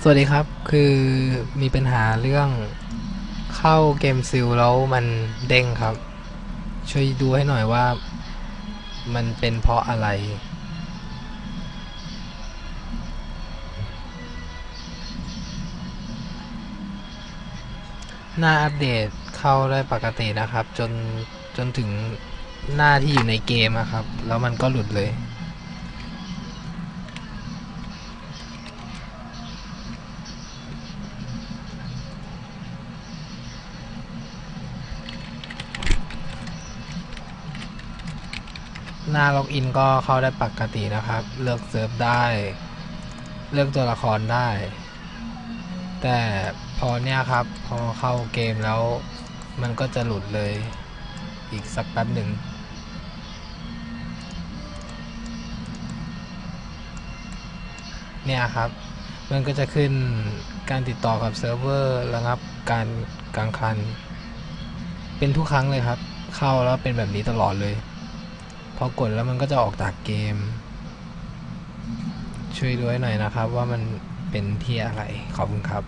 สวัสดีครับ คือมีปัญหาเรื่องเข้าเกมซิลแล้วมันเด้งครับ ช่วยดูให้หน่อยว่ามันเป็นเพราะอะไร หน้าอัปเดตเข้าได้ปกตินะครับ จนจนถึงหน้าที่อยู่ในเกมอะครับ แล้วมันก็หลุดเลย หน้าล็อกอินก็เข้าได้ปกตินะครับ เลือกเซิร์ฟได้ เลือกตัวละครได้ แต่พอเนี่ยครับ พอเข้าเกมแล้ว มันก็จะหลุดเลย อีกสักแป๊บหนึ่งเนี่ยครับ มันก็จะขึ้นการติดต่อกับเซิร์ฟเวอร์ระงับการกลางคัน เป็นทุกครั้งเลยครับ เข้าแล้วเป็นแบบนี้ตลอดเลย พอกดแล้วมันก็จะออกจากเกม ช่วยด้วยหน่อยนะครับว่ามันเป็นที่อะไร ขอบคุณครับ